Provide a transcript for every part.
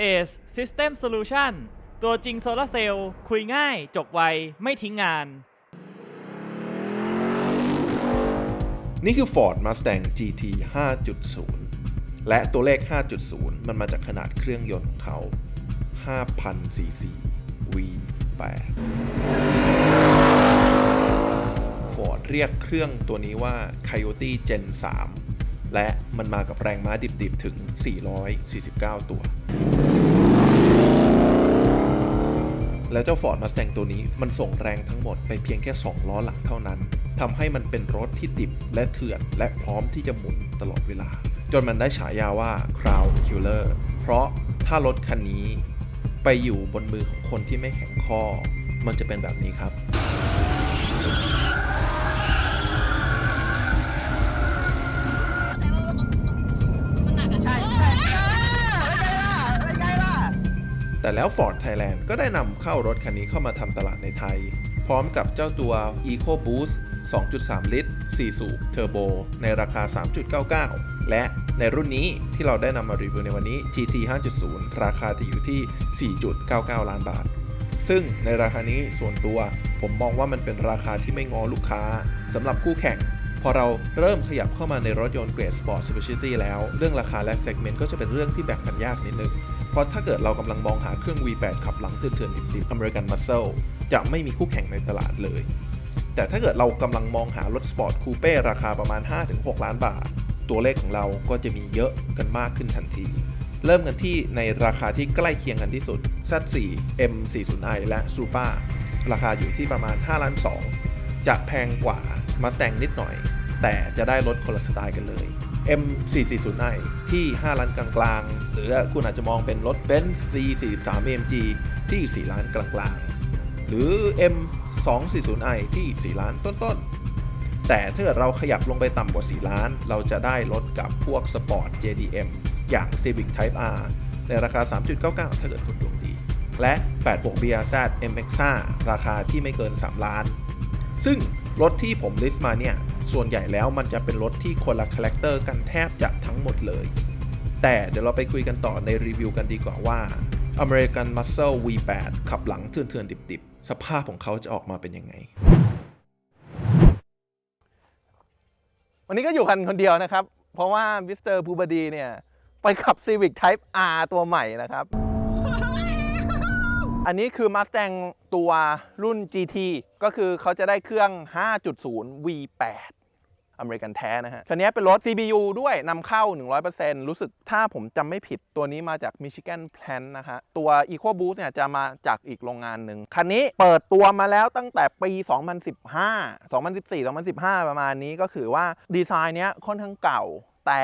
ACE System Solution ตัวจริงโซลาร์เซลล์คุยง่ายจบไว ไม่ทิ้งงาน นี่คือ Ford Mustang GT 5.0 และตัวเลข 5.0 มันมาจากขนาดเครื่องยนต์ของเขา5,000 cc V8 Ford เรียกเครื่องตัวนี้ว่า Coyote Gen 3 และมันมากับแรงม้าดิบๆ ถึง 449 ตัว แล้วเจ้า Ford Mustang ตัวนี้มันส่งแรงทั้งหมดไปเพียงแค่ 2 ล้อหลังเท่านั้นทำให้มันเป็นรถที่ดิบและเถื่อน และพร้อมที่จะหมุนตลอดเวลา จนมันได้ฉายาว่า Crown Killer เพราะถ้ารถคันนี้ไปอยู่บนมือของคนที่ไม่แข็งข้อ มันจะเป็นแบบนี้ครับ แต่แล้ว Ford Thailand ก็ได้นำเข้ารถคันนี้เข้ามาทำตลาดในไทย พร้อมกับเจ้าตัว EcoBoost 2.3 ลิตร 4 สูบเทอร์โบ ในราคา 3.99 และในรุ่นนี้ที่เราได้นำมารีวิวในวันนี้ GT 5.0 ราคาจะอยู่ที่ 4.99 ล้านบาท ซึ่งในราคานี้ส่วนตัวผมมองว่ามันเป็นราคาที่ไม่งอลูกค้าสำหรับคู่แข่ง พอเราเริ่มขยับเข้ามาในรถยนต์เกรดสปอร์ตสเปเชียลตี้แล้ว เรื่องราคาและเซกเมนต์ก็จะเป็นเรื่องที่แบ่งกันยากนิดนึง ราะถ้าเกิดเรากำลังมองหาเครื่อง V8 ขับหลังเถื่อนๆดิบๆ American Muscle จะไม่มีคู่แข่งในตลาดเลย แต่ถ้าเกิดเรากำลังมองหารถสปอร์ตคูเป้ราคาประมาณ 5-6 ล้านบาท ตัวเลขของเราก็จะมีเยอะกันมากขึ้นทันที เริ่มกันที่ในราคาที่ใกล้เคียงกันที่สุด Z4 M40i และ Supra ราคาอยู่ที่ประมาณ5ล้าน2จะแพงกว่า Mustang นิดหน่อย แต่จะได้รถคนละสไตล์กันเลย M440i ที่ 5 ล้านกลางๆ หรือคุณอาจจะมองเป็นรถ Benz C43 AMG ที่ 4 ล้านกลางๆ หรือ M240i ที่ 4 ล้านต้นๆ แต่ถ้าเราขยับลงไปต่ำกว่า 4 ล้าน เราจะได้รถกับพวก Sport JDM อย่าง Civic Type R ในราคา 3.99 ถ้าเกิดคุณดวงดี และ 86 BRZ MX5 ราคาที่ไม่เกิน 3 ล้าน ซึ่ง รถที่ผมลิสต์มาเนี่ย ส่วนใหญ่แล้วมันจะเป็นรถที่คนละคาแรคเตอร์กันแทบจะทั้งหมดเลย แต่เดี๋ยวเราไปคุยกันต่อในรีวิวกันดีกว่าว่า American Muscle V8 ขับหลังเถื่อนๆ ดิบๆ สภาพของเขาจะออกมาเป็นยังไง วันนี้ก็อยู่กันคนเดียวนะครับ เพราะว่ามิสเตอร์ภูบดีเนี่ย ไปขับ Civic Type R ตัวใหม่นะครับ อันนี้คือ Mustang ตัวรุ่น GT ก็คือเขาจะได้เครื่อง 5.0 V8 อเมริกันแท้นะฮะ คันนี้เป็นรถ CBU ด้วยนำเข้า 100%รู้สึกถ้าผมจำไม่ผิดตัวนี้มาจาก Michigan Plant นะฮะ ตัว EcoBoost เนี่ยจะมาจากอีกโรงงานหนึ่ง คันนี้เปิดตัวมาแล้วตั้งแต่ปี 2015 2014 2015 ประมาณนี้ก็คือว่าดีไซน์เนี้ยค่อนข้างเก่า แต่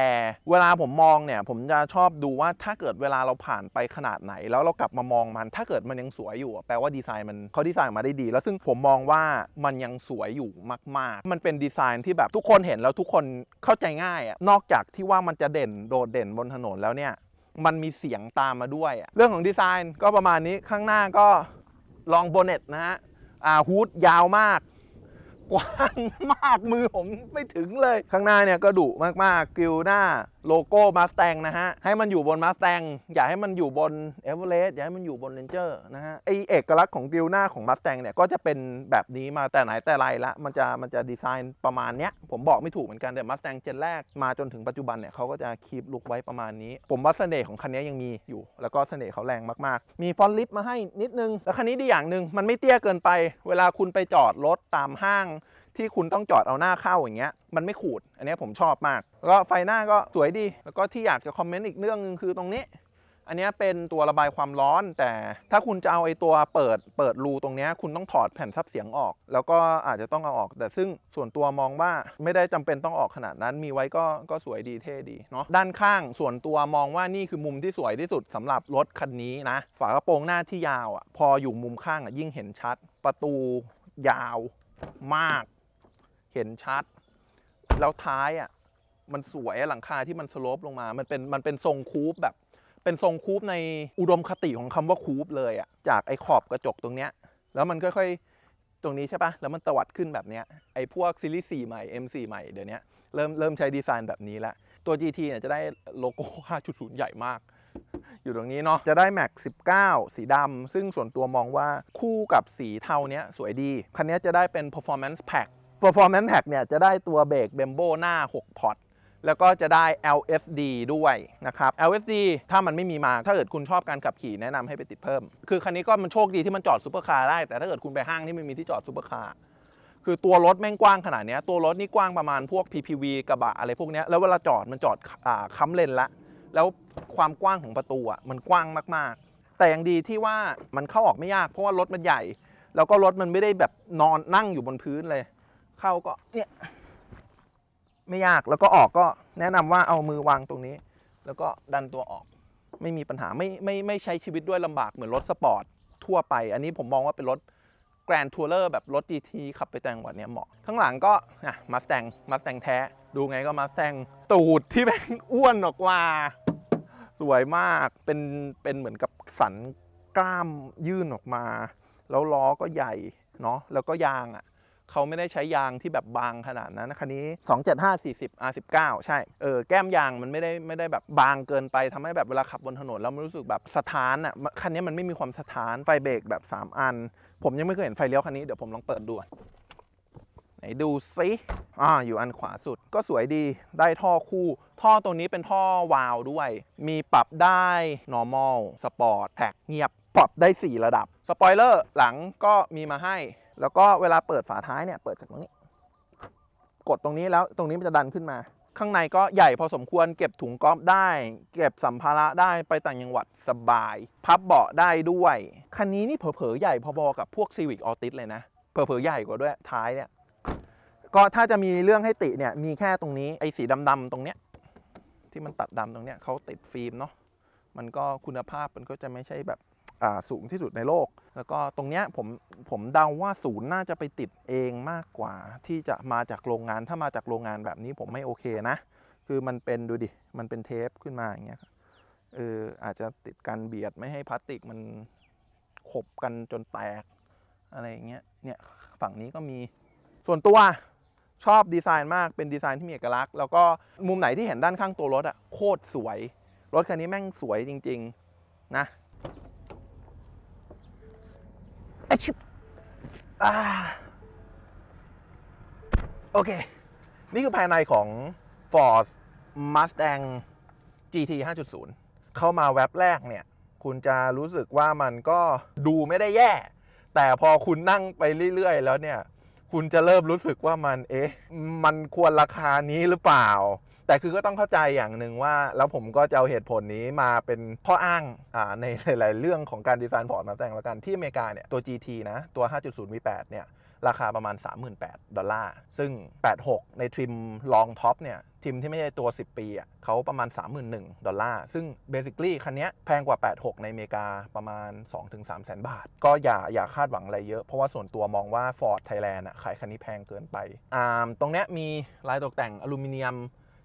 เวลาผมมองเนี่ยผมจะชอบดูว่าถ้าเกิดเวลาเราผ่านไปขนาดไหน แล้วเรากลับมามองมัน ถ้าเกิดมันยังสวยอยู่แปลว่าดีไซน์มันเขาดีไซน์มาได้ดี แล้วซึ่งผมมองว่ามันยังสวยอยู่มาก ๆ มันเป็นดีไซน์ที่แบบทุกคนเห็นแล้วทุกคนเข้าใจง่ายอะนอกจากที่ว่ามันจะเด่นโดดเด่นบนถนนแล้วเนี่ยมันมีเสียงตามมาด้วย เรื่องของดีไซน์ก็ประมาณนี้ข้างหน้าก็ลองโบเน็ตนะฮะอ่าฮูดยาวมาก กว้างมากมือผมไม่ถึงเลย ข้างหน้าเนี่ยก็ดุมากๆกริลหน้า โลโก้มาส t ตงนะฮะ ให้มันอยู่บนมาส t ตงอย่าให้มันอยู่บนเอเวอเรสต์อย่าให้มันอยู่บนเรนเจอร์นะฮะไอเอกลักษณ์ของกริลหน้าของมาส t ตงเนี่ย ก็จะเป็นแบบนี้มาแต่ไหนแต่ไรละมันจะมันจะดีไซน์ประมาณเนี้ย ผมบอกไม่ถูกเหมือนกัน แต่มาส t ตงเจนแรกมาจนถึงปัจจุบันเนี่ยเขาก็จะคีปลุกไว้ประมาณนี้ ผมว่าเสน่ห์ของคันนี้ยังมีอยู่ แล้วก็เสน่ห์เขาแรงมากๆ มีฟอนต์ลิฟต์มาให้นิดนึงแล้วคันนี้ดีอย่างหนึ่งมันไม่เตี้ยเกินไป เวลาคุณไปจอดรถตามห้าง ที่คุณต้องจอดเอาหน้าเข้าอย่างเงี้ยมันไม่ขูด อันนี้ผมชอบมาก แล้วก็ไฟหน้าก็สวยดี แล้วก็ที่อยากจะคอมเมนต์อีกเรื่องนึงคือตรงนี้ อันนี้เป็นตัวระบายความร้อน แต่ถ้าคุณจะเอาไอ้ตัวเปิดเปิดรูตรงนี้คุณต้องถอดแผ่นซับเสียงออก แล้วก็อาจจะต้องเอาออก แต่ซึ่งส่วนตัวมองว่าไม่ได้จำเป็นต้องออกขนาดนั้น มีไว้ก็ก็สวยดีเท่ดีเนาะด้านข้างส่วนตัวมองว่านี่คือมุมที่สวยที่สุดสำหรับรถคันนี้นะ ฝากระโปรงหน้าที่ยาวอะพออยู่มุมข้างอะยิ่งเห็นชัด ประตูยาวมาก เห็นชัด แล้วท้ายอะมันสวยหลังคาที่มันสโลปลงมา มันเป็นมันเป็นทรงคูปแบบ เป็นทรงคูปในอุดมคติของคำว่าคูปเลยอะจากไอ้ขอบกระจกตรงเนี้ย แล้วมันค่อยๆตรงนี้ใช่ปะแล้วมันตวัดขึ้นแบบเนี้ยไอ้พวกซีรีส์4ใหม่ M4 ใหม่เดี๋ยวนี้เริ่มเริ่มใช้ดีไซน์แบบนี้แล้วตัว GT เนี่ยจะได้โลโก้ 5.0 ใหญ่มาก อยู่ตรงนี้เนาะจะได้แม็ก19 สีดำซึ่งส่วนตัวมองว่าคู่กับสีเทาเนี้ยสวยดี คันนี้จะได้เป็น performance pack performance pack เนี่ยจะได้ตัวเบรกเบมโบหน้า 6 พอร์ตแล้วก็จะได้ LFD ด้วยนะครับ LFD ถ้ามันไม่มีมา ถ้าเกิดคุณชอบการขับขี่แนะนำให้ไปติดเพิ่ม คือคันนี้ก็มันโชคดีที่มันจอดซูเปอร์คาร์ได้ แต่ถ้าเกิดคุณไปห้างที่ไม่มีที่จอดซูเปอร์คาร์ คือตัวรถแม่งกว้างขนาดนี้ ตัวรถนี่กว้างประมาณพวก PPV กระบะอะไรพวกนี้ แล้วเวลาจอดมันจอดอ่าค้ำเลนละ แล้วความกว้างของประตูอะมันกว้างมากๆ แต่ยังดีที่ว่ามันเข้าออกไม่ยาก เพราะว่ารถมันใหญ่ แล้วก็รถมันไม่ได้แบบนอนนั่งอยู่บนพื้นเลย เข้าก็เนี่ยไม่ยากแล้วก็ออกก็แนะนำว่าเอามือวางตรงนี้ แล้วก็ดันตัวออก ไม่มีปัญหาไม่ไม่ไม่ใช้ชีวิตด้วยลำบากเหมือนรถสปอร์ตทั่วไป อันนี้ผมมองว่าเป็นรถแกรนทัวเลอร์แบบรถ GT ขับไปแต่งวัดเนี่ยเหมาะ ข้างหลังก็นะมาส t ตงมาส t ตงแท้ ดูไงก็มาส t ตงตูดที่แม่งอ้วนออกมาสวยมากเป็นเป็นเหมือนกับสันกล้ามยื่นออกมา แล้วล้อก็ใหญ่เนาะแล้วก็ยางอะ เขาไม่ได้ใช้ยางที่แบบบางขนาดนั้นนะคันนี้ 275 40 R19 ใช่เออแก้มยางมันไม่ได้ไม่ได้แบบบางเกินไปทำให้แบบเวลาขับบนถนนแล้วมันรู้สึกแบบสถานอะคันนี้มันไม่มีความสถานไฟเบรกแบบ 3 อัน ผมยังไม่เคยเห็นไฟเลี้ยวคันนี้เดี๋ยวผมลองเปิดดูไหนดูซิอ่าอยู่อันขวาสุดก็สวยดีได้ท่อคู่ ท่อตัวนี้เป็นท่อวาล์วด้วย มีปรับได้ normal sport แท็กเงียบปรับได้ 4 ระดับ สปอยเลอร์หลังก็มีมาให้ แล้วก็เวลาเปิดฝาท้ายเนี่ยเปิดจากตรงนี้ กดตรงนี้แล้วตรงนี้มันจะดันขึ้นมา ข้างในก็ใหญ่พอสมควรเก็บถุงก๊อฟได้ เก็บสัมภาระได้ไปต่างจังหวัดสบาย พับเบาะได้ด้วย คันนี้นี่เผลอๆใหญ่พอๆกับพวก Civic Altis เลยนะเผลอๆใหญ่กว่าด้วยท้ายเนี่ยก็ถ้าจะมีเรื่องให้ติเนี่ยมีแค่ตรงนี้ไอ้สีดำๆตรงเนี้ยที่มันตัดดำตรงเนี้ยเขาติดฟิล์มเนาะมันก็คุณภาพมันก็จะไม่ใช่แบบอ่าสูงที่สุดในโลก แล้วก็ตรงเนี้ยผมผมเดาว่าศูนย์น่าจะไปติดเองมากกว่า ที่จะมาจากโรงงานถ้ามาจากโรงงานแบบนี้ผมไม่โอเคนะ คือมันเป็นดูดิ มันเป็นเทปขึ้นมาอย่างเงี้ยเอออาจจะติดกันเบียดไม่ให้พลาสติกมันขบกันจนแตกอะไรอย่างเงี้ยเนี่ยฝั่งนี้ก็มีส่วนตัวชอบดีไซน์มากเป็นดีไซน์ที่มีเอกลักษณ์แล้วก็มุมไหนที่เห็นด้านข้างตัวรถอะโคตรสวย รถคันนี้แม่งสวยจริง ๆ นะ อชิบอ่าโอเค นี่คือภายในของ Ford Mustang GT 5.0 เข้ามาแว็บแรกเนี่ย คุณจะรู้สึกว่ามันก็ดูไม่ได้แย่ แต่พอคุณนั่งไปเรื่อยๆ แล้วเนี่ย คุณจะเริ่มรู้สึกว่ามัน เอ๊ะ มันควรราคานี้หรือเปล่า แต่คือก็ต้องเข้าใจอย่างหนึ่งว่า แล้วผมก็จะเอาเหตุผลนี้มาเป็นข้ออ้างอ่าในหลายๆเรื่องของการดีไซน์ฟอร์ดมาแต่งแล้วกันที่อเมริกาเนี่ยตัว GT นะตัว 5.0 V8 เนี่ยราคาประมาณ 38,000 ดอลลาร์ ซึ่ง 86 ในทริมลองท็อปเนี่ย ทริมที่ไม่ใช่ตัว 10 ปีอะเขาประมาณ 31,000 ดอลลาร์ ซึ่งเบสิคลี่คันนี้แพงกว่า 86 ในอเมริกาประมาณ 2-3แสนบาท ก็อย่าอย่าคาดหวังอะไรเยอะ เพราะว่าส่วนตัวมองว่า Ford Thailand อะขายคันนี้แพงเกินไปอ่าตรงเนี้ยมีลายตกแต่งอลูมิเนียม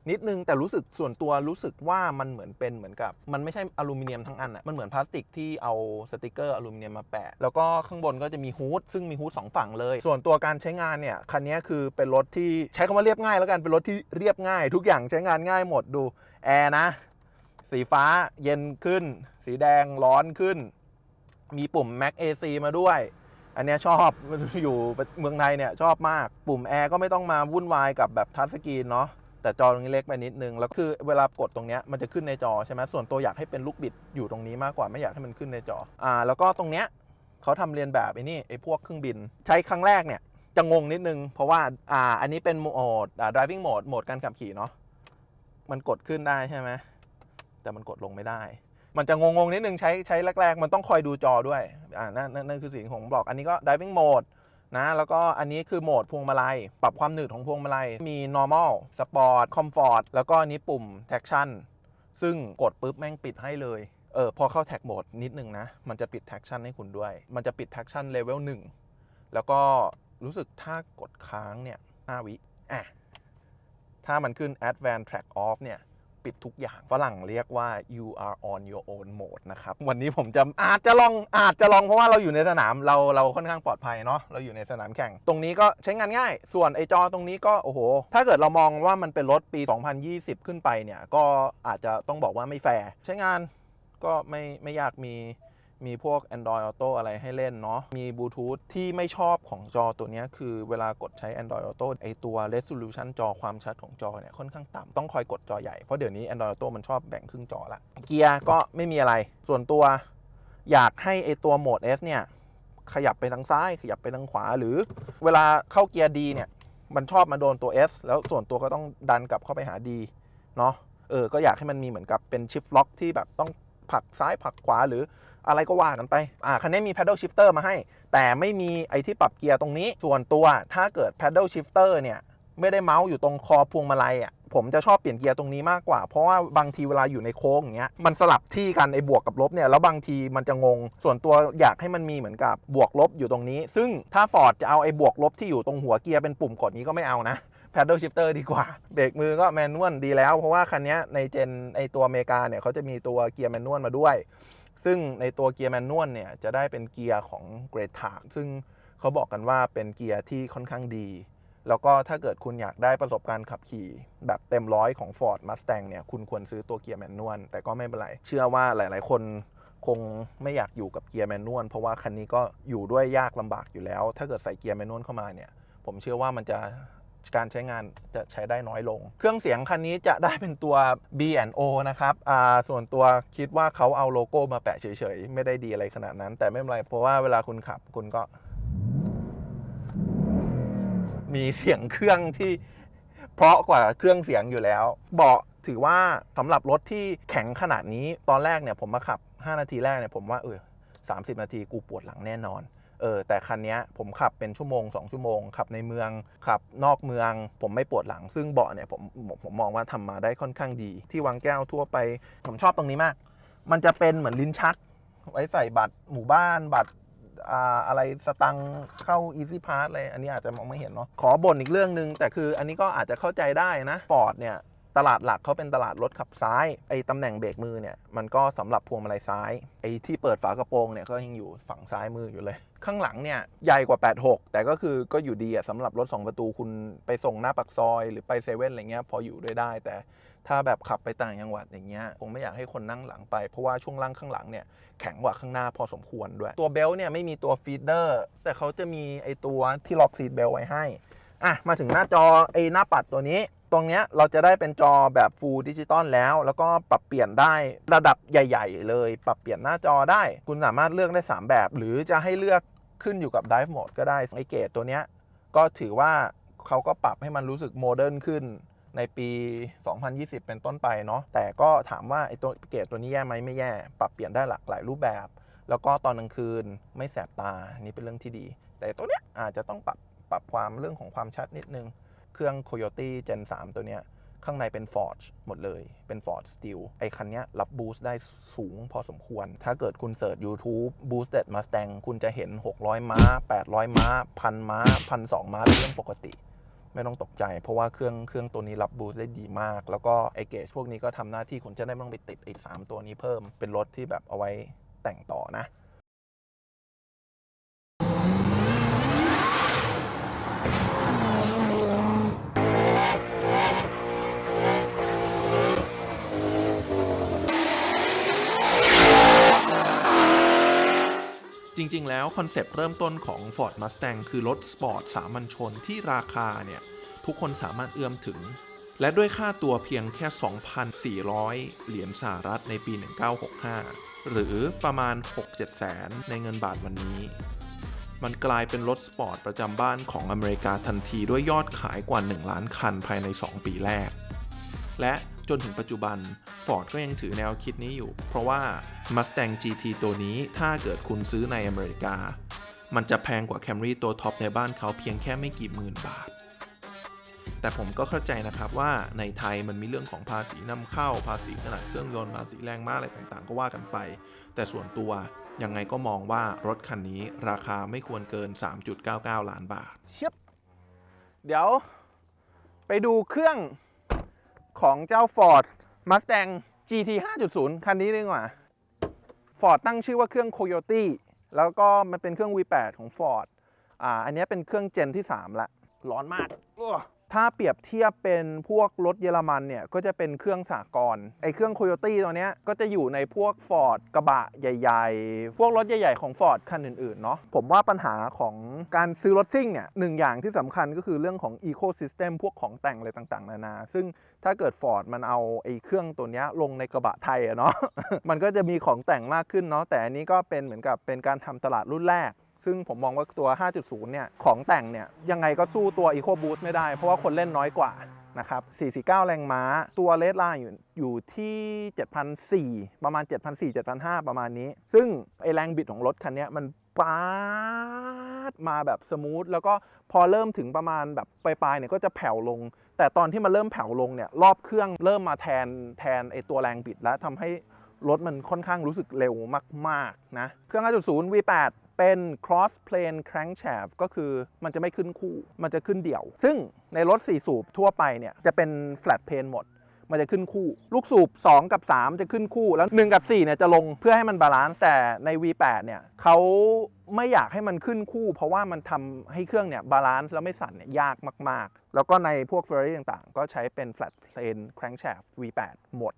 นิดนึงแต่รู้สึกส่วนตัวรู้สึกว่ามันเหมือนเป็นเหมือนกับ มันไม่ใช่อลูมิเนียมทั้งอันอะมันเหมือนพลาสติกที่เอาสติกเกอร์อลูมิเนียมมาแปะ แล้วก็ข้างบนก็จะมีฮูดซึ่งมีฮูดสองฝั่งเลย ส่วนตัวการใช้งานเนี่ยคันนี้คือเป็นรถที่ใช้คำว่าเรียบง่ายแล้วกันเป็นรถที่เรียบง่าย ทุกอย่างใช้งานง่ายหมดดูแอร์นะสีฟ้าเย็นขึ้น สีแดงร้อนขึ้น มีปุ่ม Mac AC มาด้วย อันนี้ชอบอยู่เมืองไทยเนี่ยชอบมาก ปุ่มแอร์ก็ไม่ต้องมาวุ่นวายกับแบบทัชสกรีนเนาะ แต่จอตรงนี้เล็กไปนิดนึง แล้วคือเวลากดตรงนี้มันจะขึ้นในจอใช่ไหมส่วนตัวอยากให้เป็นลูกบิดอยู่ตรงนี้มากกว่าไม่อยากให้มันขึ้นในจออ่าแล้วก็ตรงเนี้ยเขาทำเรียนแบบไอ้นี่ไอ้พวกเครื่องบิน ใช้ครั้งแรกเนี่ยจะงงนิดนึง เพราะว่าอ่าอันนี้เป็นโหมดอ่า driving mode โหมดการขับขี่เนาะมันกดขึ้นได้ใช่ไหมแต่มันกดลงไม่ได้ มันจะงงๆนิดนึงใช้ใช้แรกๆ มันต้องคอยดูจอด้วยอ่านั่นนั่นนั่นคือสิ่งที่ผมบอกอันนี้ก็ driving mode นะแล้วก็อันนี้คือโหมดพวงมาลัย ปรับความหนืดของพวงมาลัย มี normal sport comfort แล้วก็อันนี้ปุ่ม traction ซึ่งกดปุ๊บแม่งปิดให้เลย เออพอเข้าแท็กโหมดนิดนึงนะ มันจะปิด traction ให้คุณด้วย มันจะปิด traction level 1 แล้วก็รู้สึกถ้ากดค้างเนี่ย 5 วิอะถ้ามันขึ้น advanced track off เนี่ย ปิดทุกอย่างฝรั่งเรียกว่า you are on your own mode นะครับ วันนี้ผมจะอาจจะลองอาจจะลองเพราะว่าเราอยู่ในสนามเราเราค่อนข้างปลอดภัยเนาะเราอยู่ในสนามแข่ง ตรงนี้ก็ใช้งานง่าย ส่วนไอจอตรงนี้ก็โอ้โห ถ้าเกิดเรามองว่ามันเป็นรถปี 2020 ขึ้นไปเนี่ยก็อาจจะต้องบอกว่าไม่แฟร์ใช้งานก็ไม่ไม่อยากมี มีพวก Android Auto อะไรให้เล่นเนาะ มีบลูทูธที่ไม่ชอบของจอตัวนี้คือเวลากดใช้ Android Auto ไอตัว resolution จอความชัดของจอเนี่ยค่อนข้างต่ำต้องคอยกดจอใหญ่ เพราะเดี๋ยวนี้ Android Auto มันชอบแบ่งครึ่งจอละ เกียร์ก็ไม่มีอะไร ส่วนตัวอยากให้ไอตัวโหมด S เนี่ยขยับไปทางซ้าย ขยับไปทางขวา หรือเวลาเข้าเกียร์ดีเนี่ยมันชอบมาโดนตัว S แล้วส่วนตัวก็ต้องดันกลับเข้าไปหา D เนาะเออก็อยากให้มันมีเหมือนกับเป็นชิฟล็อกที่แบบต้องผลักซ้ายผลักขวาหรือ อะไรก็ว่ากันไป อ่าคันนี้มี paddle shifter มาให้ แต่ไม่มีไอที่ปรับเกียร์ตรงนี้ ส่วนตัวถ้าเกิด paddle shifter เนี่ยไม่ได้เมาส์อยู่ตรงคอพวงมาลัยอะผมจะชอบเปลี่ยนเกียร์ตรงนี้มากกว่า เพราะว่าบางทีเวลาอยู่ในโค้งอย่างเงี้ยมันสลับที่กันไอ้บวกกับลบเนี่ยแล้วบางทีมันจะงง ส่วนตัวอยากให้มันมีเหมือนกับบวกลบอยู่ตรงนี้ ซึ่งถ้าฟอร์ดจะเอาไอ้บวกลบที่อยู่ตรงหัวเกียร์เป็นปุ่มกดนี้ก็ไม่เอานะ paddle shifter ดีกว่า เบรกมือก็แมนนวลดีแล้ว เพราะว่าคันนี้ในเจนไอตัวอเมริกาเนี่ยเขาจะมีตัวเกียร์แมนนวลมาด้วย ซึ่งในตัวเกียร์แมนนวลเนี่ยจะได้เป็นเกียร์ของเกรดทาซึ่งเขาบอกกันว่าเป็นเกียร์ที่ค่อนข้างดี แล้วก็ถ้าเกิดคุณอยากได้ประสบการณ์ขับขี่แบบเต็มร้อยของ Ford Mustang เนี่ยคุณควรซื้อตัวเกียร์แมนนวลแต่ก็ไม่เป็นไรเชื่อว่าหลาย ๆ คนคงไม่อยากอยู่กับเกียร์แมนนวลเพราะว่าคันนี้ก็อยู่ด้วยยากลำบากอยู่แล้ว ถ้าเกิดใส่เกียร์แมนนวลเข้ามาเนี่ยผมเชื่อว่ามันจะ การใช้งานจะใช้ได้น้อยลง เครื่องเสียงคันนี้จะได้เป็นตัว B&O นะครับอ่าส่วนตัวคิดว่าเขาเอาโลโก้มาแปะเฉยๆ ไม่ได้ดีอะไรขนาดนั้น แต่ไม่เป็นไร เพราะว่าเวลาคุณขับคุณก็ มีเสียงเครื่องที่เพราะกว่าเครื่องเสียงอยู่แล้ว เบาะถือว่าสำหรับรถที่แข็งขนาดนี้ตอนแรกเนี่ยผมมาขับ 5 นาทีแรกเนี่ยผมว่าเออ30 นาทีกูปวดหลังแน่นอน เออแต่คันนี้ผมขับเป็นชั่วโมง 2 ชั่วโมง ขับในเมือง ขับนอกเมือง ผมไม่ปวดหลังซึ่งเบาะเนี่ยผมผมมองว่าทำมาได้ค่อนข้างดี ที่วางแก้วทั่วไป ผมชอบตรงนี้มาก มันจะเป็นเหมือนลิ้นชัก ไว้ใส่บัตรหมู่บ้านบัตรอ่าอะไรสตังเข้า Easy Pass อะไรอันนี้อาจจะมองไม่เห็นเนาะขอบ่นอีกเรื่องหนึ่งแต่คืออันนี้ก็อาจจะเข้าใจได้นะฟอร์ดเนี่ย ตลาดหลักเขาเป็นตลาดรถขับซ้ายไอ้ตำแหน่งเบรกมือเนี่ยมันก็สำหรับพวงมาลัยซ้ายไอ้ที่เปิดฝากระโปรงเนี่ยก็ยังอยู่ฝั่งซ้ายมืออยู่เลย ข้างหลังเนี่ยใหญ่กว่า 86 แต่ก็คือก็อยู่ดีอะสำหรับรถ 2 ประตูคุณไปส่งหน้าปากซอย หรือไปเซเว่นอะไรเงี้ยพออยู่ด้วยได้ แต่ถ้าแบบขับไปต่างจังหวัดอย่างเงี้ยคงไม่อยากให้คนนั่งหลังไปเพราะว่าช่วงล่างข้างหลังเนี่ยแข็งกว่าข้างหน้าพอสมควรด้วย ตัวเบลต์เนี่ยไม่มีตัวฟีดเดอร์แต่เขาจะมีไอตัวที่ล็อกซีทเบลไว้ให้อะมาถึงหน้าจอไอหน้าปัดตัวนี้ ตรงนี้เราจะได้เป็นจอแบบฟูลดิจิตอลแล้ว แล้วก็ปรับเปลี่ยนได้ระดับใหญ่ ๆ เลย ปรับเปลี่ยนหน้าจอได้ คุณสามารถเลือกได้ 3 แบบ หรือจะให้เลือกขึ้นอยู่กับ Drive Mode ก็ได้ไอเกตตัวนี้ก็ถือว่าเขาก็ปรับให้มันรู้สึกโมเดิร์นขึ้นในปี 2020 เป็นต้นไปเนาะ แต่ก็ถามว่าไอตัวเกรดตัวนี้แย่ไหมไม่แย่ ปรับเปลี่ยนได้หลากหลายรูปแบบ แล้วก็ตอนกลางคืนไม่แสบตา นี่เป็นเรื่องที่ดี แต่ตัวเนี้ยอาจจะต้องปรับปรับความเรื่องของความชัดนิดนึง เครื่อง Coyote Gen 3 ตัวเนี้ยข้างในเป็น Forge หมดเลย เป็น Ford Steel ไอคันเนี้ยรับบูสต์ได้สูงพอสมควร ถ้าเกิดคุณเสิร์ช YouTube Boosted Mustang คุณจะเห็น 600 ม้า 800 ม้า 1,000 ม้า 1,200 ม้าเป็นเรื่องปกติ ไม่ต้องตกใจ เพราะว่าเครื่องเครื่องตัวนี้รับบูสต์ได้ดีมาก แล้วก็ไอเกจพวกนี้ก็ทำหน้าที่คุณจะได้ไม่ต้องไปติดไอ้สามตัวนี้เพิ่ม เป็นรถที่แบบเอาไว้แต่งต่อนะ จริงๆ แล้วคอนเซปต์เริ่มต้นของ Ford Mustang คือรถสปอร์ตสามัญชนที่ราคาเนี่ย ทุกคนสามารถเอื้อมถึง และด้วยค่าตัวเพียงแค่ 2,400 เหรียญสหรัฐในปี 1965 หรือประมาณ 6-7 แสนในเงินบาทวันนี้ มันกลายเป็นรถสปอร์ตประจำบ้านของอเมริกาทันทีด้วยยอดขายกว่า 1 ล้านคันภายใน 2 ปีแรก และ จนถึงปัจจุบัน Ford ก็ยังถือแนวคิดนี้อยู่ เพราะว่า Mustang GT ตัวนี้ถ้าเกิดคุณซื้อในอเมริกา มันจะแพงกว่า Camry ตัวท็อปในบ้านเขาเพียงแค่ไม่กี่หมื่นบาท แต่ผมก็เข้าใจนะครับว่าในไทยมันมีเรื่องของภาษีนำเข้า ภาษีขนาดเครื่องยนต์ภาษีแรงม้าอะไรต่างๆ ก็ว่ากันไป แต่ส่วนตัวยังไงก็มองว่ารถคันนี้ราคาไม่ควรเกิน 3.99 ล้านบาทเชียบเดี๋ยวไปดูเครื่อง ของเจ้า Ford Mustang GT 5.0 คันนี้ดีกว่า Ford ตั้งชื่อว่าเครื่อง Coyote แล้วก็มันเป็นเครื่อง V8 ของ Ford อ่าอันนี้เป็นเครื่องเจนที่ 3 ละ ร้อนมากอ ถ้าเปรียบเทียบเป็นพวกรถเยอรมันเนี่ย ก็จะเป็นเครื่องสากลไอ้เครื่องโคโยตี้ตัวเนี้ยก็จะอยู่ในพวก Ford กระบะใหญ่ ๆ พวกรถใหญ่ ๆ ของ Ford คันอื่น ๆ เนาะผมว่าปัญหาของการซื้อรถซิ่งเนี่ยหนึ่งอย่างที่สำคัญก็คือเรื่องของ Ecosystem พวกของแต่งอะไรต่างๆ นานา ซึ่งถ้าเกิด Ford มันเอาไอ้เครื่องตัวเนี้ยลงในกระบะไทยอะเนาะมันก็จะมีของแต่งมากขึ้นเนาะแต่อันนี้ก็เป็นเหมือนกับเป็นการทำตลาดรุ่นแรก ซึ่งผมมองว่าตัว 5.0 เนี่ย ของแต่งเนี่ย ยังไงก็สู้ตัว EcoBoost ไม่ได้ เพราะว่าคนเล่นน้อยกว่านะครับ 449 แรงม้า ตัวเล d ไลน์อยู่อยู่ที่ 7,400 ประมาณ 7,400 7,500 ประมาณนี้ ซึ่งไอแรงบิดของรถคันนี้มันปาดมาแบบสมูท แล้วก็พอเริ่มถึงประมาณแบบปลายๆเนี่ยก็จะแผ่วลง แต่ตอนที่มันเริ่มแผ่วลงเนี่ยรอบเครื่องเริ่มมาแทนแทนไอตัวแรงบิดแล้วทำให้รถมันค่อนข้างรู้สึกเร็วมาก ๆ นะ เครื่อง 5.0 V8 เป็น cross plane crankshaft ก็คือมันจะไม่ขึ้นคู่ มันจะขึ้นเดี่ยว ซึ่งในรถ 4 สูบทั่วไปเนี่ยจะเป็น flat plane หมด มันจะขึ้นคู่ ลูกสูบ 2 กับ 3 จะขึ้นคู่ แล้ว 1 กับ4เนี่ยจะลงเพื่อให้มันบาลานซ์ แต่ใน V8 เนี่ยเขาไม่อยากให้มันขึ้นคู่ เพราะว่ามันทำให้เครื่องเนี่ยบาลานซ์แล้วไม่สั่นเนี่ยยากมาก ๆ แล้วก็ในพวก Ferrari ต่างๆ ก็ใช้เป็น flat plane crankshaft V8 หมด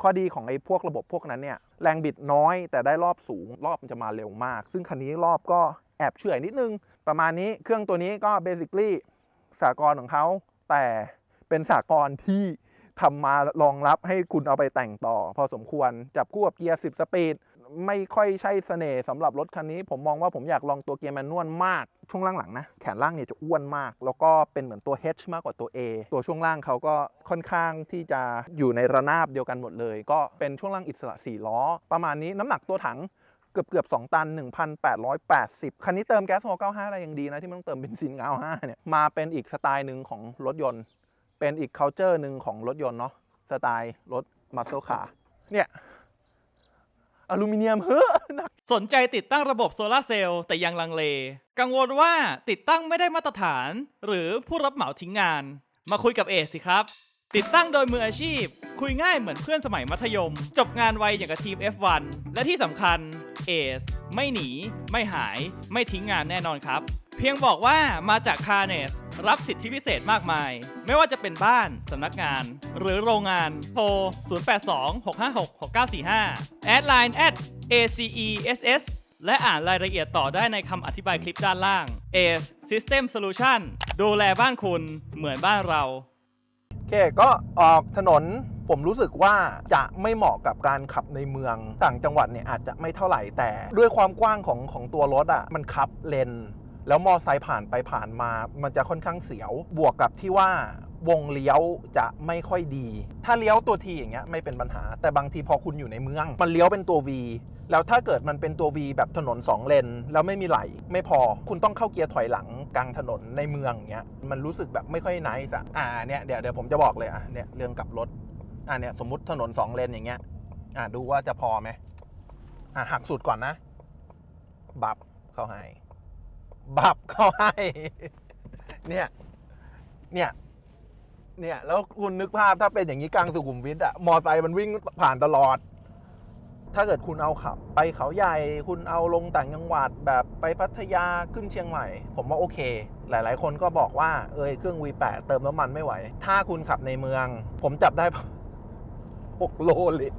ข้อดีของไอ้พวกระบบพวกนั้นเนี่ยแรงบิดน้อยแต่ได้รอบสูง รอบมันจะมาเร็วมาก ซึ่งคันนี้รอบก็แอบเฉื่อยนิดนึง ประมาณนี้เครื่องตัวนี้ก็เบสิคลี่สากลของเขาแต่เป็นสากลที่ทำมารองรับให้คุณเอาไปแต่งต่อ พอสมควรจับคู่กับเกียร์ 10 สปีด ไม่ค่อยใช่เสน่ห์สำหรับรถคันนี้ ผมมองว่าผมอยากลองตัวเกียร์แมนนวลมาก ช่วงล่างหลังนะ แขนล่างเนี่ยจะอ้วนมาก แล้วก็เป็นเหมือนตัว H มากกว่าตัว A ตัวช่วงล่างเขาก็ค่อนข้างที่จะอยู่ในระนาบเดียวกันหมดเลย ก็เป็นช่วงล่างอิสระ 4 ล้อ ประมาณนี้น้ำหนักตัวถังเกือบเกือบ2ตัน 1,880 คันนี้เติมแก๊สโฮ95 ได้ยังดีนะ ที่ไม่ต้องเติมเบนซิน95เนี่ยมาเป็นอีกสไตล์หนึ่งของรถยนต์ เป็นอีก culture หนึ่งของรถยนต์เนาะสไตล์รถมัสโซคาเนี่ย อลูมิเนียมเฮ้อหนักสนใจติดตั้งระบบโซลาร์เซลล์แต่ยังลังเล กังวลว่าติดตั้งไม่ได้มาตรฐาน หรือผู้รับเหมาทิ้งงาน มาคุยกับเอสิครับ ติดตั้งโดยมืออาชีพ คุยง่ายเหมือนเพื่อนสมัยมัธยม จบงานไวอย่างกับทีม F1 และที่สำคัญเอสไม่หนี ไม่หาย ไม่ทิ้งงานแน่นอนครับ เพียงบอกว่ามาจากคาเนสรับสิทธิพิเศษมากมาย ไม่ว่าจะเป็นบ้าน สำนักงาน หรือโรงงาน โทร 0826566945 แอดไลน์ at ACESS และอ่านรายละเอียดต่อได้ในคำอธิบายคลิปด้านล่าง ACE System Solution ดูแลบ้านคุณเหมือนบ้านเรา โอเคก็ออกถนนผมรู้สึกว่าจะไม่เหมาะกับการขับในเมืองต่างจังหวัดเนี่ยอาจจะไม่เท่าไหร่แต่ ด้วยความกว้างของของตัวรถอะ่ะมันคับเลน แล้วมอไซค์ผ่านไปผ่านมา มันจะค่อนข้างเสียว บวกกับที่ว่าวงเลี้ยวจะไม่ค่อยดี ถ้าเลี้ยวตัวทีอย่างเงี้ยไม่เป็นปัญหา แต่บางทีพอคุณอยู่ในเมือง มันเลี้ยวเป็นตัว V แล้วถ้าเกิดมันเป็นตัว V แบบถนน 2 เลน แล้วไม่มีไหล ไม่พอคุณต้องเข้าเกียร์ถอยหลังกลางถนนในเมืองอย่างเงี้ยมันรู้สึกแบบไม่ค่อยไนส์อะอ่าเนี่ยเดี๋ยวเดี๋ยวผมจะบอกเลยอะเนี่ยเรื่องกับรถอ่าเนี่ยสมมติถนน 2 เลนอย่างเงี้ยอ่าดูว่าจะพอไหมอ่าหักสุดก่อนนะ บับเข้าให้ บับเข้าให้ เนี่ย เนี่ย เนี่ย แล้วคุณนึกภาพถ้าเป็นอย่างนี้กลางสุขุมวิทอะมอไซค์มันวิ่งผ่านตลอด ถ้าเกิดคุณเอาขับ ไปเขาใหญ่ คุณเอาลงต่างจังหวัดแบบไปพัทยาขึ้นเชียงใหม่ ผมว่าโอเค หลาย ๆ คนก็บอกว่า เอยเครื่อง V8 เติมน้ำมันไม่ไหว ถ้าคุณขับในเมือง ผมจับได้6โลลิตร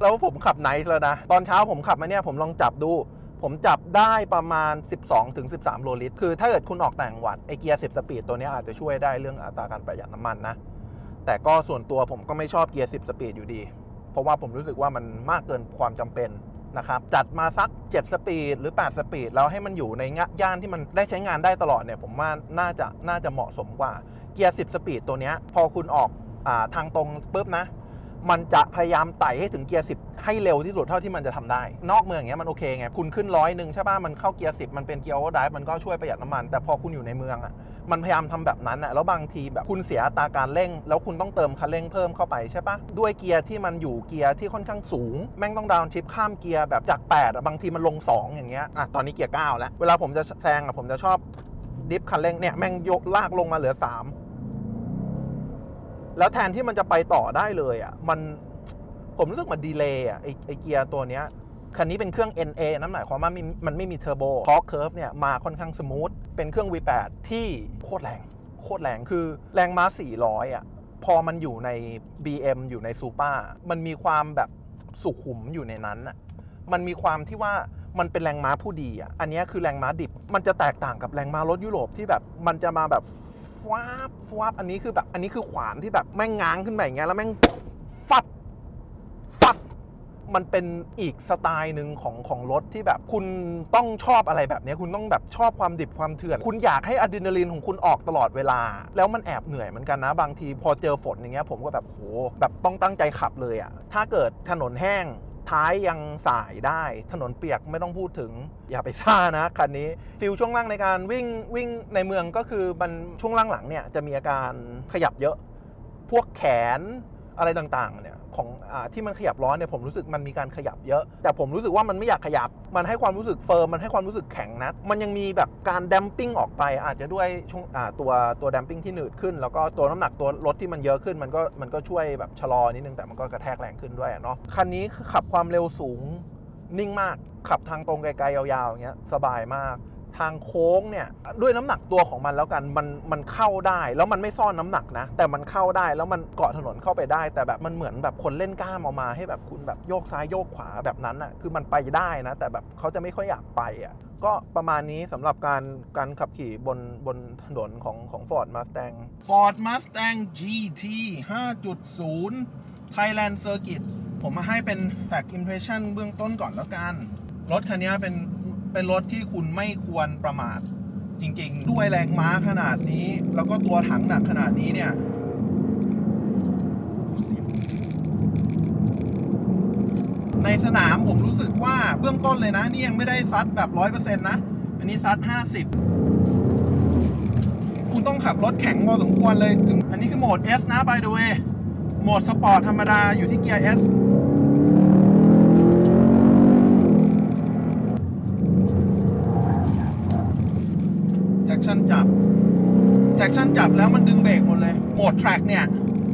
แล้วผมขับไนท์แล้วนะ ตอนเช้าผมขับมาเนี่ยผมลองจับดู ผมจับได้ประมาณ 12ถึง13โลลิตร คือถ้าเกิดคุณออกต่างหวัดไอเกียร์ 10 สปีดตัวนี้อาจจะช่วยได้เรื่องอัตราการประหยัดน้ำมันนะ แต่ก็ส่วนตัวผมก็ไม่ชอบเกียร์ 10 สปีดอยู่ดี เพราะว่าผมรู้สึกว่ามันมากเกินความจำเป็นนะครับ จัดมาสัก 7 สปีดหรือ 8 สปีด แล้วให้มันอยู่ในย่านที่มันได้ใช้งานได้ตลอดเนี่ยผมว่าน่าจะน่าจะเหมาะสมกว่า เกียร์ 10 สปีดตัวนี้พอคุณออกอทางตรงปุ๊บนะ มันจะพยายามไต่ให้ถึงเกียร์10ให้เร็วที่สุดเท่าที่มันจะทำได้ นอกเมืองอย่างเงี้ยมันโอเคไง คุณขึ้นร้อยหนึ่งใช่ป่ะ มันเข้าเกียร์10มันเป็นเกียร์โอเวอร์ไดฟ์มันก็ช่วยประหยัดน้ำมัน แต่พอคุณอยู่ในเมืองอะ มันพยายามทำแบบนั้นอะ แล้วบางทีแบบคุณเสียตาการเร่ง แล้วคุณต้องเติมคันเร่งเพิ่มเข้าไปใช่ปะด้วยเกียร์ที่มันอยู่เกียร์ที่ค่อนข้างสูง แม่งต้องดาวน์ชิปข้ามเกียร์แบบจาก8อะบางทีมันลง 2 อย่างเงี้ย อะตอนนี้เกียร์9แล้ว เวลาผมจะแซงอะผมจะชอบดิฟคันเร่งเนี่ยแม่งยกลากลงมาเหลือ 3 แล้วแทนที่มันจะไปต่อได้เลยอะมันผมรู้สึกมันดีเลย์อะไอไอเกียร์ตัวเนี้ยคันนี้เป็นเครื่อง NA นั่นหมายความว่ามันมันไม่มีเทอร์โบพอเค r ร์ฟเนี่ยมาค่อนข้างสมูท เป็นเครื่อง V8 ที่โคตรแรง โคตรแรงคือแรงม้า 400 อะ พอมันอยู่ใน BM อยู่ในซูเปอร์มันมีความแบบสุขุมอยู่ในนั้นอะ มันมีความที่ว่ามันเป็นแรงม้าผู้ดีอะ อันนี้คือแรงม้าดิบ มันจะแตกต่างกับแรงม้ารถยุโรปที่แบบมันจะมาแบบ วาบฟวาบอันนี้คือแบบอันนี้คือขวานที่แบบแม่งง้างขึ้นไปอย่างเงี้ยแล้วแม่งฟัดฟัด มันเป็นอีกสไตล์หนึ่งของของรถที่แบบคุณต้องชอบอะไรแบบเนี้ยคุณต้องแบบชอบความดิบความเถื่อน คุณอยากให้อะดรีนาลีนของคุณออกตลอดเวลา แล้วมันแอบเหนื่อยเหมือนกันนะ บางทีพอเจอฝนอย่างเงี้ยผมก็แบบโหแบบต้องตั้งใจขับเลยอะ่ะถ้าเกิดถนนแห้ง ท้ายยังสายได้ ถนนเปียกไม่ต้องพูดถึง อย่าไปซ่านะคันนี้ฟิลช่วงล่างในการวิ่งวิ่งในเมืองก็คือมันช่วงล่างหลังเนี่ยจะมีอาการขยับเยอะ พวกแขน อะไรต่างๆเนี่ยของอที่มันขยับล้อเนี่ยผมรู้สึกมันมีการขยับเยอะ แต่ผมรู้สึกว่ามันไม่อยากขยับ มันให้ความรู้สึกเฟิร์มมันให้ความรู้สึกแข็งนะมันยังมีแบบการดัมปิ้งออกไป อาจจะด้วยช่วงตัวตัวดัมปิ้งที่หนืดขึ้น แล้วก็ตัวน้ำหนักตัวรถที่มันเยอะขึ้น มันก็มันก็ช่วยแบบชะลอนิดนึงแต่มันก็กระแทกแรงขึ้นด้วยเนาะคันนี้ขับความเร็วสูงนิ่งมากขับทางตรงไกลๆยาวๆอย่างเงี้ยสบายมาก ทางโค้งเนี่ยด้วยน้ำหนักตัวของมันแล้วกันมันมันเข้าได้แล้วมันไม่ซ่อนน้ำหนักนะ แต่มันเข้าได้แล้วมันเกาะถนนเข้าไปได้ แต่แบบมันเหมือนแบบคนเล่นกล้ามเอามาให้แบบคุณแบบโยกซ้ายโยกขวาแบบนั้นอะคือมันไปได้นะ แต่แบบเขาจะไม่ค่อยอยากไปอะก็ประมาณนี้สำหรับการการขับขี่บนบนถนนของของ Ford Mustang Ford Mustang GT 5.0 Thailand Circuit ผมมาให้เป็น Track Impression เบื้องต้นก่อนแล้วกัน รถคันนี้เป็น เป็นรถที่คุณไม่ควรประมาทจริง ๆ ด้วยแรงม้าขนาดนี้ แล้วก็ตัวถังหนักขนาดนี้เนี่ยในสนามผมรู้สึกว่าเบื้องต้นเลยนะ นี่ยังไม่ได้ซัดแบบร้อยเปอร์เซ็นต์นะ อันนี้ซัดห้าสิบคุณต้องขับรถแข็งพอสมควรเลยถึงอันนี้คือโหมด S นะ by the way โหมดสปอร์ตธรรมดาอยู่ที่เกียร์ S แท็กชั่นจับ แท็กชั่นจับแล้วมันดึงเบรกหมดเลย โหมด track เนี่ย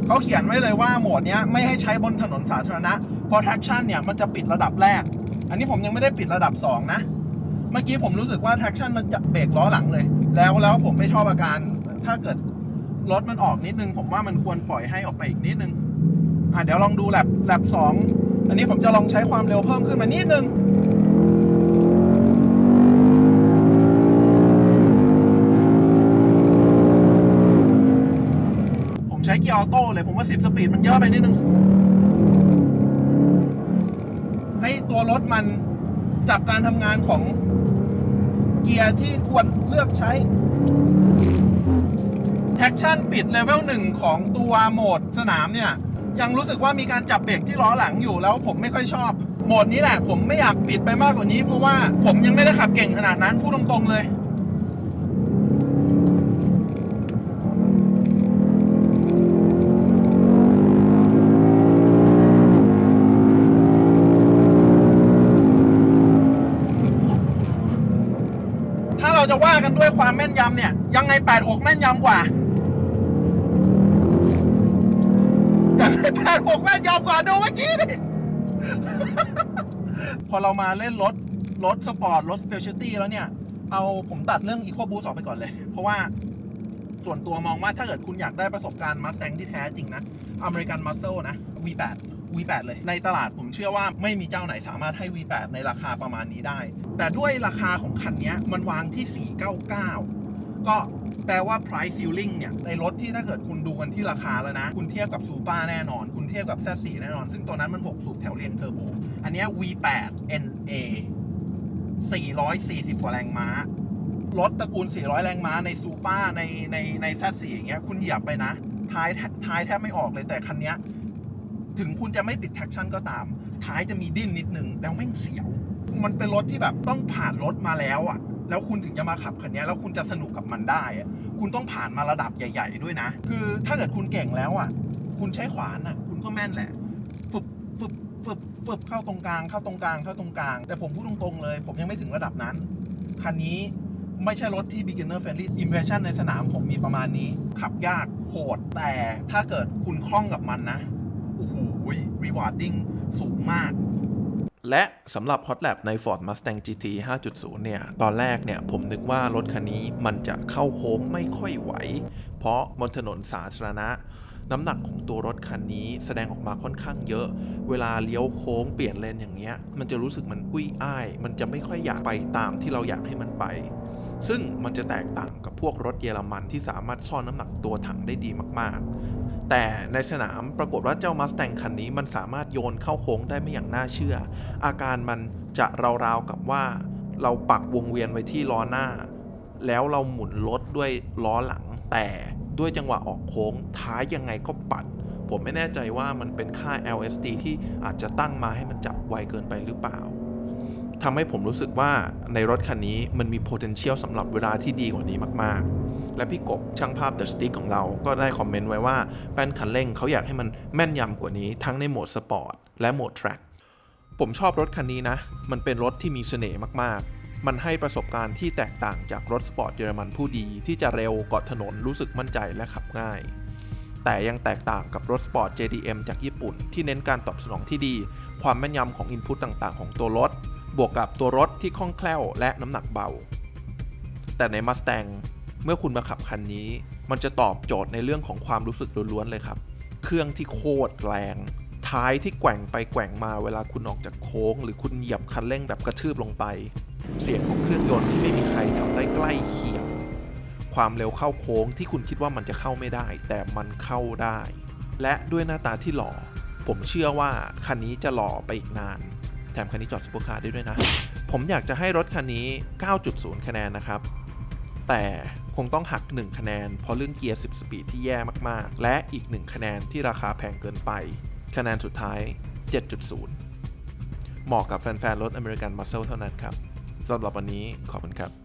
เขาเขียนไว้เลยว่าโหมดเนี้ยไม่ให้ใช้บนถนนสาธารณะเพราะ traction เนี่ยมันจะปิดระดับแรก อันนี้ผมยังไม่ได้ปิดระดับ 2 นะ เมื่อกี้ผมรู้สึกว่า traction มันจะเบรกล้อหลังเลย แล้วแล้วผมไม่ชอบอาการ ถ้าเกิดรถมันออกนิดนึง ผมว่ามันควรปล่อยให้ออกไปอีกนิดนึง อะเดี๋ยวลองดูแลบแลบสองอันนี้ผมจะลองใช้ความเร็วเพิ่มขึ้นมานิดนึง ผมใช้เกียร์ออโต้เลย ผม ว่า10สปีดมันเยอะไปนิดนึง ให้ตัวรถมันจับการทำงานของเกียร์ที่ควรเลือกใช้แท็กชั่นปิดเลเวลหนึ่งของตัวโหมดสนามเนี่ย ยังรู้สึกว่ามีการจับเบรกที่ล้อหลังอยู่แล้วผมไม่ค่อยชอบ โหมดนี้แหละ ผมไม่อยากปิดไปมากกว่านี้เพราะว่าผมยังไม่ได้ขับเก่งขนาดนั้นพูดตรงๆเลย ความแม่นยำเนี่ย ยังไง 86 แม่นยำกว่ายังไง86 แม่นยำกว่าดูเมื่อกี้ดิพอเรามาเล่นรถ รถสปอร์ต รถสเปเชียลตี้แล้วเนี่ย เอาผมตัดเรื่อง Eco Boost ออกไปก่อนเลย เพราะว่าส่วนตัวมองว่าถ้าเกิดคุณอยากได้ประสบการณ์มาส t ตงที่แท้จริงนะอเมริกันมัสเซลนะ V8 V8 เลยในตลาดผมเชื่อว่าไม่มีเจ้าไหนสามารถให้ V8 ในราคาประมาณนี้ได้ แต่ด้วยราคาของคันนี้มันวางที่ 499 ก็แปลว่า price ceiling เนี่ย ในรถที่ถ้าเกิดคุณดูกันที่ราคาแล้วนะ คุณเทียบกับซูเปอร์แน่นอน คุณเทียบกับ Z4 แน่นอน ซึ่งตัวนั้นมัน 6 สูบแถวเรียงเทอร์โบ อันนี้ V8 NA 440 กว่าแรงม้ารถตระกูล 400 แรงม้าในซูเปอร์ในในใน Z4 อย่างเงี้ยคุณเหยียบไปนะ ท้ายแทท้ายแทบไม่ออกเลยแต่คันเนี้ย ถึงคุณจะไม่ปิดแท็กชั่นก็ตาม ท้ายจะมีดิ้นนิดนึงแล้วแม่งเสียว มันเป็นรถที่แบบต้องผ่านรถมาแล้วอะแล้วคุณถึงจะมาขับคันนี้แล้วคุณจะสนุกกับมันได้อะคุณต้องผ่านมาระดับใหญ่ ๆ ด้วยนะ คือถ้าเกิดคุณเก่งแล้วอะคุณใช้ขวานอะคุณก็แม่นแหละฝึบฝึบฝึบฝึบเข้าตรงกลางเข้าตรงกลางเข้าตรงกลาง แต่ผมพูดตรงๆเลย ผมยังไม่ถึงระดับนั้นคันนี้ไม่ใช่รถที่ beginner friendly impression ในสนามผมมีประมาณนี้ ขับยากโหดแต่ถ้าเกิดคุณคล่องกับมันนะ โอ้โห rewarding สูงมาก และสำหรับ Hot Lap ใน Ford Mustang GT 5.0 เนี่ย ตอนแรกเนี่ย ผมนึกว่ารถคันนี้มันจะเข้าโค้งไม่ค่อยไหว เพราะบนถนนสาธารณะน้ำหนักของตัวรถคันนี้แสดงออกมาค่อนข้างเยอะ เวลาเลี้ยวโค้งเปลี่ยนเลนอย่างเงี้ย มันจะรู้สึกมันอุ้ยอ้าย มันจะไม่ค่อยอยากไปตามที่เราอยากให้มันไป ซึ่งมันจะแตกต่างกับพวกรถเยอรมันที่สามารถซ่อนน้ำหนักตัวถังได้ดีมาก ๆ แต่ในสนามปรากฏว่าเจ้า Mustang คันนี้มันสามารถโยนเข้าโค้งได้ไม่อย่างน่าเชื่อ อาการมันจะราวๆกับว่า เราปักวงเวียนไว้ที่ล้อหน้า แล้วเราหมุนรถด้วยล้อหลัง แต่ด้วยจังหวะออกโค้งท้ายยังไงก็ปัด ผมไม่แน่ใจว่ามันเป็นค่า LSD ที่อาจจะตั้งมาให้มันจับไวเกินไปหรือเปล่าทำให้ผมรู้สึกว่าในรถคันนี้มันมี potential สำหรับเวลาที่ดีกว่านี้มาก ๆ และพี่กบช่างภาพ The Stick ของเราก็ได้คอมเมนต์ไว้ว่าแป้นคันเร่งเขาอยากให้มันแม่นยำกว่านี้ทั้งในโหมดสปอร์ตและโหมด Track ผมชอบรถคันนี้นะ มันเป็นรถที่มีเสน่ห์มากๆ มันให้ประสบการณ์ที่แตกต่างจากรถสปอร์ตเยอรมันผู้ดี ที่จะเร็วเกาะถนนรู้สึกมั่นใจและขับง่าย แต่ยังแตกต่างกับรถสปอร์ต JDM จากญี่ปุ่น ที่เน้นการตอบสนองที่ดี ความแม่นยำของอินพุตต่างๆ ของตัวรถ บวกกับตัวรถที่คล่องแคล่วและน้ำหนักเบา แต่ใน Mustang เมื่อคุณมาขับคันนี้ มันจะตอบโจทย์ในเรื่องของความรู้สึกล้วนๆเลยครับ เครื่องที่โคตรแรง ท้ายที่แกว่งไปแกว่งมาเวลาคุณออกจากโค้ง หรือคุณเหยียบคันเร่งแบบกระทืบลงไป เสียงของเครื่องยนต์ที่ไม่มีใครทำได้ใกล้เคียง ความเร็วเข้าโค้งที่คุณคิดว่ามันจะเข้าไม่ได้ แต่มันเข้าได้ และด้วยหน้าตาที่หล่อ ผมเชื่อว่าคันนี้จะหล่อไปอีกนาน แถมคันนี้จอดซุปเปอร์คาร์ได้ด้วยนะ ผมอยากจะให้รถคันนี้ 9.0 คะแนนนะครับแต่ คงต้องหัก 1 คะแนน เพราะเรื่องเกียร์ 10 สปีดที่แย่มากๆ และอีก 1 คะแนนที่ราคาแพงเกินไป คะแนนสุดท้าย 7.0 เหมาะกับแฟนๆ รถอเมริกันมัสเซลเท่านั้นครับสำหรับวันนี้ขอบคุณครับ